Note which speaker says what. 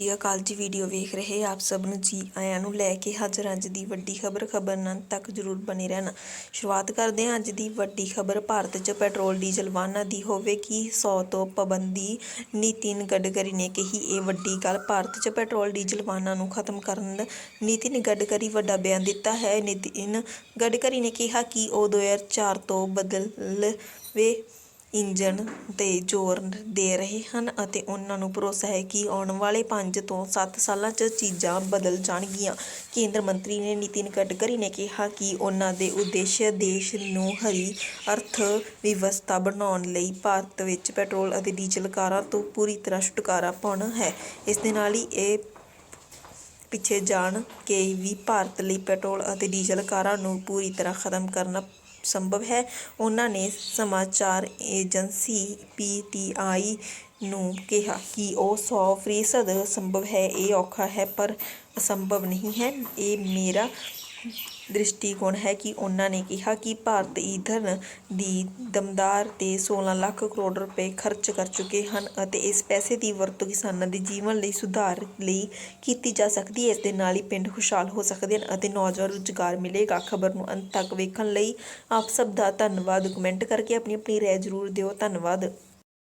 Speaker 1: ਸਤਿ ਸ਼੍ਰੀ ਅਕਾਲ ਜੀ ਵੀਡੀਓ ਵੇਖ ਰਹੇ ਆਪ ਸਭ ਨੂੰ ਜੀ ਆਇਆਂ ਨੂੰ ਲੈ ਕੇ ਹਾਜ਼ਰ ਅੱਜ ਦੀ ਵੱਡੀ ਖਬਰ ਖਬਰ ਨਾਲ ਤੱਕ ਜਰੂਰ ਬਣੇ ਰਹਿਣਾ। ਸ਼ੁਰੂਆਤ ਕਰਦੇ ਹਾਂ ਅੱਜ ਦੀ ਵੱਡੀ ਖਬਰ। ਭਾਰਤ 'ਚ ਪੈਟਰੋਲ, ਡੀਜ਼ਲ ਵਾਹਨਾਂ ਦੀ ਹੋਵੇਗੀ 100 ਤੋਂ ਪਾਬੰਦੀ। ਨਿਤਿਨ ਗਡਕਰੀ ਨੇ ਕਹੀ, ਇਹ ਵੱਡੀ ਗੱਲ ਭਾਰਤ 'ਚ ਪੈਟਰੋਲ, ਡੀਜ਼ਲ ਵਾਹਨਾਂ ਨੂੰ ਖਤਮ ਕਰਨ ਨਿਤਿਨ ਗਡਕਰੀ ਵੱਡਾ ਬਿਆਨ ਦਿੱਤਾ ਹੈ। ਨਿਤਿਨ ਗਡਕਰੀ ਨੇ ਕਿਹਾ ਕਿ ਉਹ 2004 ਤੋਂ ਬਦਲਵੇ ਇੰਜਣ 'ਤੇ ਜ਼ੋਰ ਦੇ ਰਹੇ ਹਨ ਅਤੇ ਉਨ੍ਹਾਂ ਨੂੰ ਭਰੋਸਾ ਹੈ ਕਿ ਆਉਣ ਵਾਲੇ ਪੰਜ ਤੋਂ ਸੱਤ ਸਾਲਾਂ 'ਚ ਚੀਜ਼ਾਂ ਬਦਲ ਜਾਣਗੀਆਂ। ਕੇਂਦਰ ਮੰਤਰੀ ਨੇ ਨਿਤਿਨ ਗਡਕਰੀ ਨੇ ਕਿਹਾ ਕਿ ਉਨ੍ਹਾਂ ਦੇ ਉਦੇਸ਼ ਦੇਸ਼ ਨੂੰ ਹਰੀ ਅਰਥ ਵਿਵਸਥਾ ਬਣਾਉਣ ਲਈ ਭਾਰਤ ਵਿੱਚ ਪੈਟਰੋਲ ਅਤੇ ਡੀਜ਼ਲ ਕਾਰਾਂ ਤੋਂ ਪੂਰੀ ਤਰ੍ਹਾਂ ਛੁਟਕਾਰਾ ਪਾਉਣਾ ਹੈ। ਇਸ ਦੇ ਨਾਲ ਹੀ ਇਹ ਪਿੱਛੇ ਜਾਣ ਕੇ ਵੀ ਭਾਰਤ ਲਈ ਪੈਟਰੋਲ ਅਤੇ ਡੀਜ਼ਲ ਕਾਰਾਂ ਨੂੰ ਪੂਰੀ ਤਰ੍ਹਾਂ ਖਤਮ ਕਰਨਾ ਸੰਭਵ ਹੈ। ਉਨ੍ਹਾਂ ਨੇ ਸਮਾਚਾਰ ਏਜੰਸੀ ਪੀਟੀਆਈ ਨੂੰ ਕਿਹਾ ਕਿ ਉਹ ਸੌ ਫੀਸਦ ਸੰਭਵ ਹੈ। ਇਹ ਔਖਾ ਹੈ, ਪਰ ਅਸੰਭਵ ਨਹੀਂ ਹੈ। ਇਹ ਮੇਰਾ ਦ੍ਰਿਸ਼ਟੀਕੋਣ ਹੈ ਕਿ ਉਨ੍ਹਾਂ ਨੇ ਕਿਹਾ ਕਿ ਭਾਰਤ ਈਂਧਨ ਦੀ ਦਮਦਾਰ 'ਤੇ 16 ਲੱਖ ਕਰੋੜ ਰੁਪਏ ਖਰਚ ਕਰ ਚੁੱਕੇ ਹਨ ਅਤੇ ਇਸ ਪੈਸੇ ਦੀ ਵਰਤੋਂ ਕਿਸਾਨਾਂ ਦੇ ਜੀਵਨ ਲਈ ਸੁਧਾਰ ਲਈ ਕੀਤੀ ਜਾ ਸਕਦੀ ਹੈ। ਇਸ ਦੇ ਨਾਲ ਹੀ ਪਿੰਡ ਖੁਸ਼ਹਾਲ ਹੋ ਸਕਦੇ ਹਨ ਅਤੇ ਨੌਜਵਾਨ ਰੁਜ਼ਗਾਰ ਮਿਲੇਗਾ। ਖਬਰ ਨੂੰ ਅੰਤ ਤੱਕ ਵੇਖਣ ਲਈ ਆਪ ਸਭ ਦਾ ਧੰਨਵਾਦ। ਕਮੈਂਟ ਕਰਕੇ ਆਪਣੀ ਆਪਣੀ ਰਾਏ ਜ਼ਰੂਰ ਦਿਓ। ਧੰਨਵਾਦ।